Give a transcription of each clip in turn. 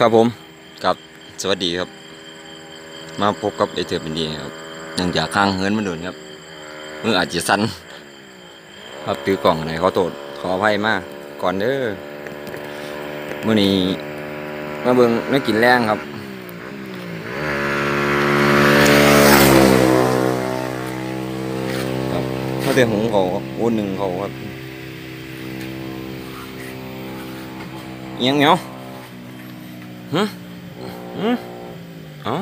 ครับผมกับสวัสดีครับ มาพบกับไอเทอร์เป็นดีครับเนื่องจากข้างเฮิร์นมันโดนครับมืออาจจะสั่นครับถือกล่องไหนเขาโตดขออภัยมากก่อนเด้อเมื่อนี้มาเบิ่งนักกินแรงครับครับเขาเตือนหงเขาครับโอ้หนึ่งเขาครับเอียงเนีย ฮึฮึเอ้า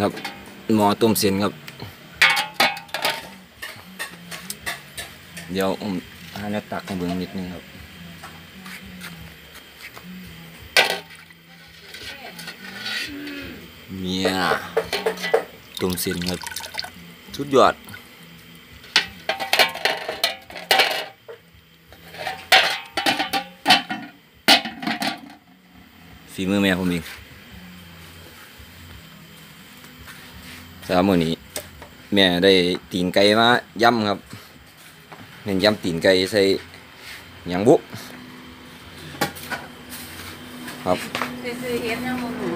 ครับ หมอต้มเส้นครับ เดี๋ยวผมหาแนวตักให้เบิ่งนิดนึงครับเนี่ยต้มเส้นครับสุดยอด ฝีมือแม่ผมเองสามมือนี้ แม่ได้ตีนไก่มาย่ำครับเน้นย่ำตีนไก่ใส่หยังบุครับซื้อเฮ็ดยังบ่รู้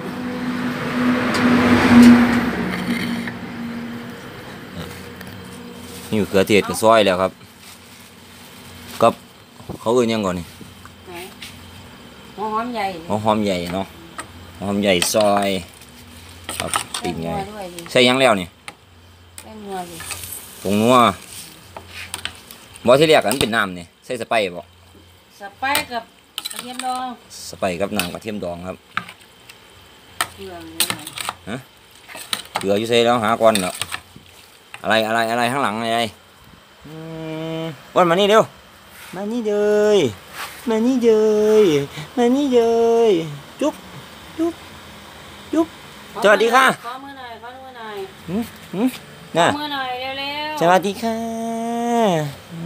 นี่เขือเทศกับซอยแล้วครับกับเขาเอื่นยังก่อนนี่ อมใหญ่หัวหอมใหญ่เนาะหัวหอมใหญ่ซอยครับตีนไงแป้งนัวด้วยดิใส่หยังแล้วนี่แป้งนัวดิผงนัวบอที่เรียกกันเป็นน้ำนี่ใส่สไปร์บ่สไปซ์กับกระเทียมดองสไปร์กับน้ำกระเทียมดองครับเครื่องนี่ไงเกลืออยู่ใส่แล้วหาก่อนเนาะอะไรอะไรอะไรข้างหลังอะไรอืมวันมานี่เร็วมานี่เลย มานี่เลยมานี่เลยจุ๊บจุ๊บจุ๊บสวัสดีค่ะขอมือหน่อยขอมือหน่อยหืมหืมน่ะขอมือหน่อยเร็วๆสวัสดีค่ะอื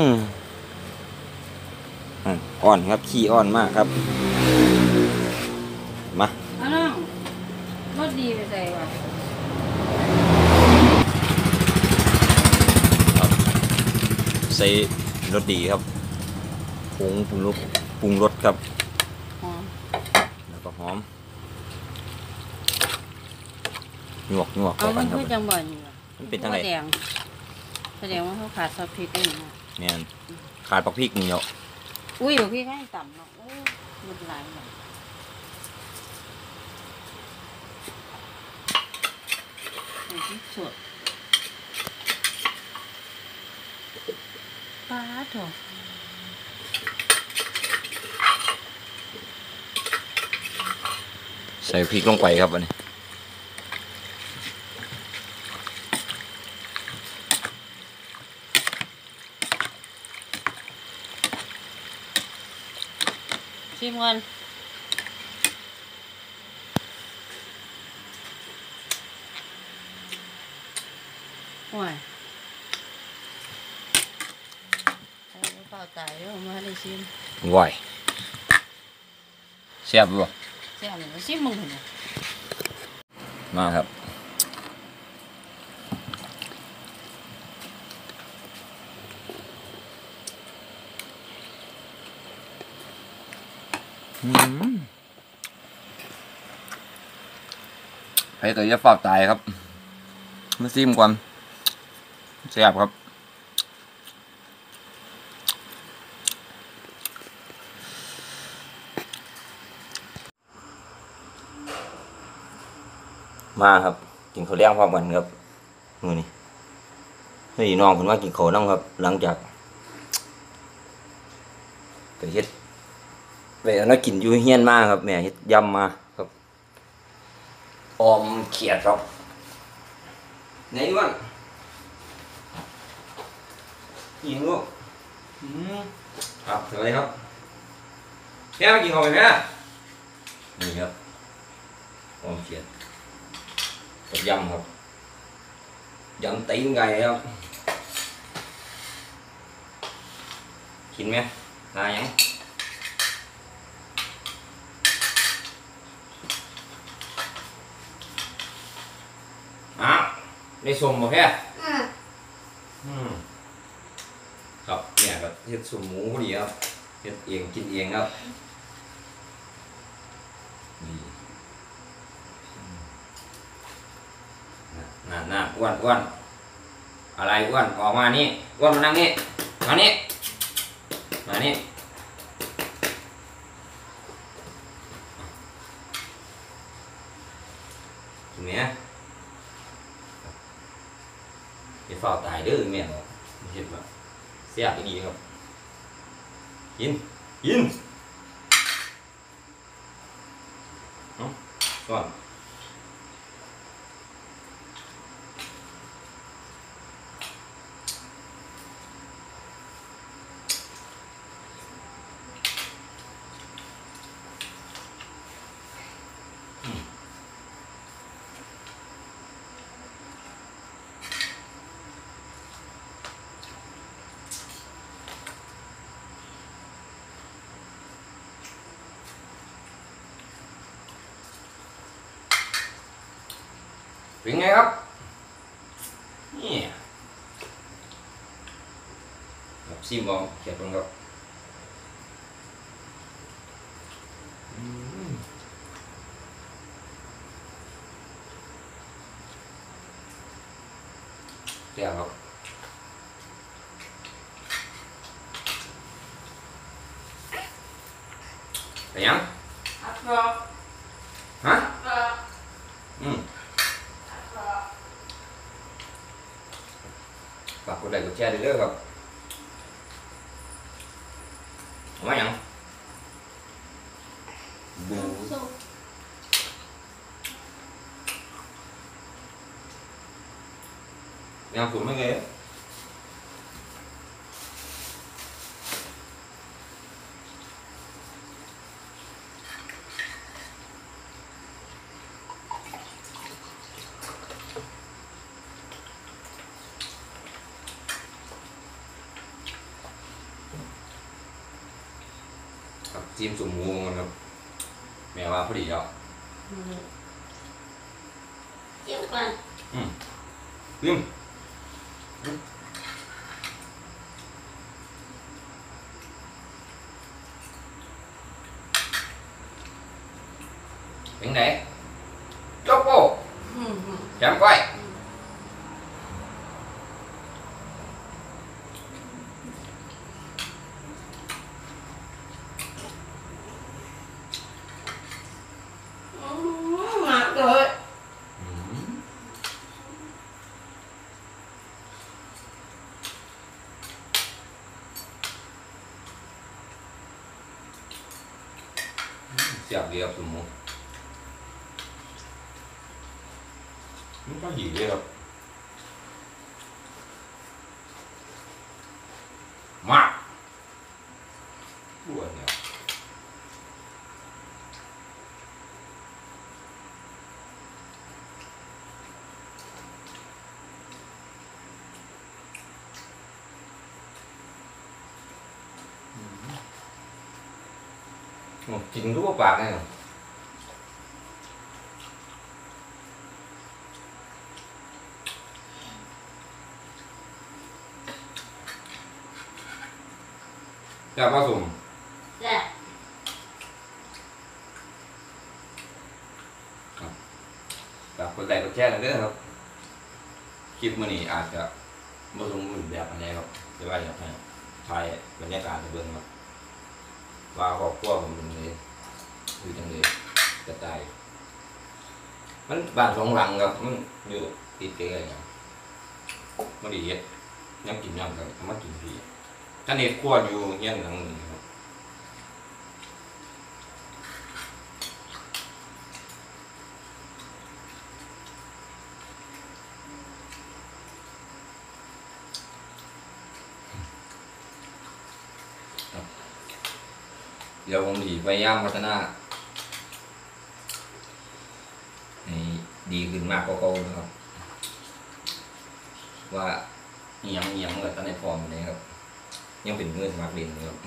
มอะอ่อนครับขี้อ่อนมากครับ มาเอาน้องรสดีไปใส่ว่ะใส่รสดีครับ ผงปรุงรสปรุงรสครับ หอมแล้วก็หอมหยวกหยวกเอาเข้ากัมันนครับ คือจังบ่นี่ว่ะมันเป็นจังไงหัวแดงแสดงว่าเขาขาดซอสพริกนี่นะเนี่ยขาดปักพริกนี่เนาะอุ้ยบอกพี่ให้ต่ำเนาะโอ้ยมันหลายแบบใส่พริกสดปลาโถ ใส่พริกลงไปครับอันนี้ชิมกันโอ้ยใส่เปล่าตายแล้วมาให้ได้ชิมไหวแซ่บบ่ แซ่บเลยชิมมึงเห็นไหมมาครับอืมให้ตัวจะฝากตายครับมาซิมก่อนแซ่บครับ มาครับ กินข้าวเลี้ยงพร้อมกันครับมือนี้เฮ้ยน้องคุณว่ากินข้าวน้ำครับ หลังจากไปเฮ็ดไปเอานักกินอยู่เฮียนมาครับแม่เฮ็ดยำมาครับออมเขียดครับไหนบ้างยิงลูกอืมครับสวัสดีครับแม่มากินข้าวไหมแม่นี่ครับออมเขียด กับยำครับยำตีนไก่ครับกินไหมนายยังอ้าวได้ส่งบ่แพ้อืมครับเนี่ยครับเฮ็ดสุ่มหมูพอดีครับ เฮ็ดเองกินเองครับนี่น่าน่า อ้วนอ้วนอะไรอ้วนออกมานี่อ้วนมานั่งนี่มานี่มานี่กินเนี้ยอย่าเฝ้าตายเด้อแม่นบอกเห็นว่าเสียบดีครับกินกินเอาก่อน เป็นไงครับนี่ครับซิมบองเขียนตรงครับอืมเดี๋ยวครับไปยังอัดรอ ฮะ รอ อืม รอ ฝากกดไลค์กดแชร์ด้วยเด้อครับเอามาหยังบูสู้ยังสูงไม่เลย ครับจิ้มสุ่มหมูมันครับแม่ว่าพอดีแล้วเจียวกันจิ้มเป็นไงโจ๊กโป้ อืมอืม แจมก้อย อืมมากเลย เสียบเดียวสุ่มหมูมันก็หีเลยครับมาปวดเนี่ยโอ้ กินรู้ว่าปากไงเหรอจะผสมแซ่บกับคนใดก็แชร์กันเด้อครับ คลิปมื้อนี้อาจจะบ่สมบูรณ์แบบอันใดครับแต่ว่าอยากให้ถ่ายบรรยากาศให้เบิ่งครับ ว่าครอบครัวผมเป็นจังไดอยู่จังเลยกระจายมันบ้านสองหลังครับมันอยู่ติดกันครับบ่ได้เย็ดยังกินยังก็เอามากินพี่ท่านเอกขั้วอยู่เงี้ยหลังนึงครับ ดี๋ยวผมถีพยายามพัฒนาให้ดีขึ้นมากกว่าเก่านะครับ ว่าอิหยังอิหยังเลยตอนในฟอร์มเลยครับ ยังเป็นมือสมัครเรียนนะครับ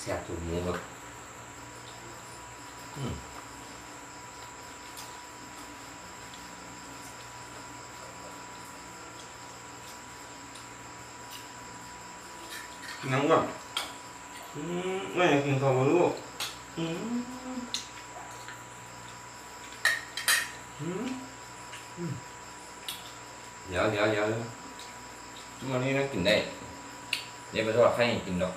แซ่บตัวหมูแบบอืมนังก่อนอืมไม่อยากกินข้าวกับลูกอืมอืมอืมเดี๋ยวเดี๋ยวเดี๋ยวเดี๋ยววันนี้เรากินได้เดี๋ยวไปทอดไข่ให้กินดอก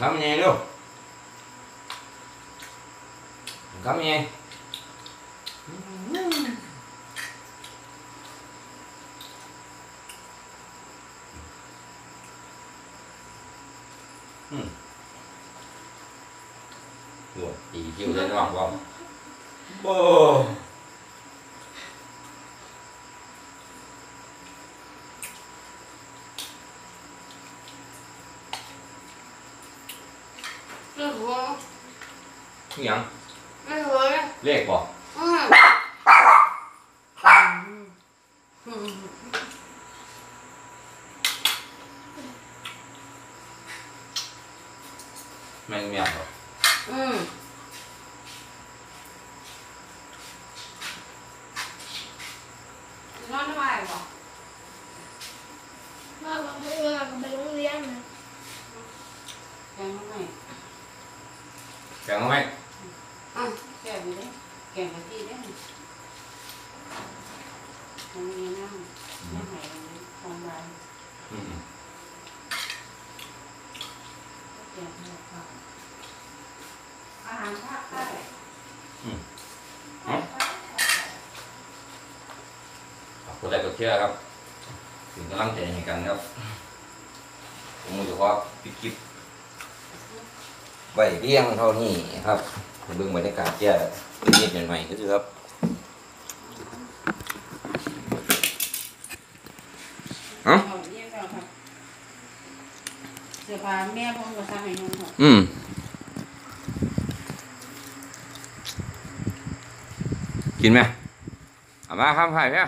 cắm nghe luôn. Cắm nghe ừ. Ủa, thì chịu lên hoàng không Ồ. Cái gì ăn? ไม่รู้เลย Lẹ bỏ อืมอืม Mày mẹ rồi อืมนอนไม่ไหวหรอ ว่าเราไปเออไปโรงเรียนนะ แกงไม่ Càng không anh? อะแกงไปเลยแกงกะทิได้ตรงนี้นั่งนั่งไหนตรงนี้ทองใบ Ừ. แกงให้ข้าว อาหารภาคใต้ขอบคุณได้กดเชื่อครับถึงกำลังใจให้กันครับ ผมมือปิดคลิปไว้เพียงเท่านี้ครับเบื้องบรรยากาศเจ้าเป็นนิดหน่อยๆก็คือครับ เอ้า เอาเยี่ยมเราครับ เสื้อผ้าแม่ผมก็สั่งให้นุ่งหมดอืมกินไหมเอามาครับไผ่เนี่ย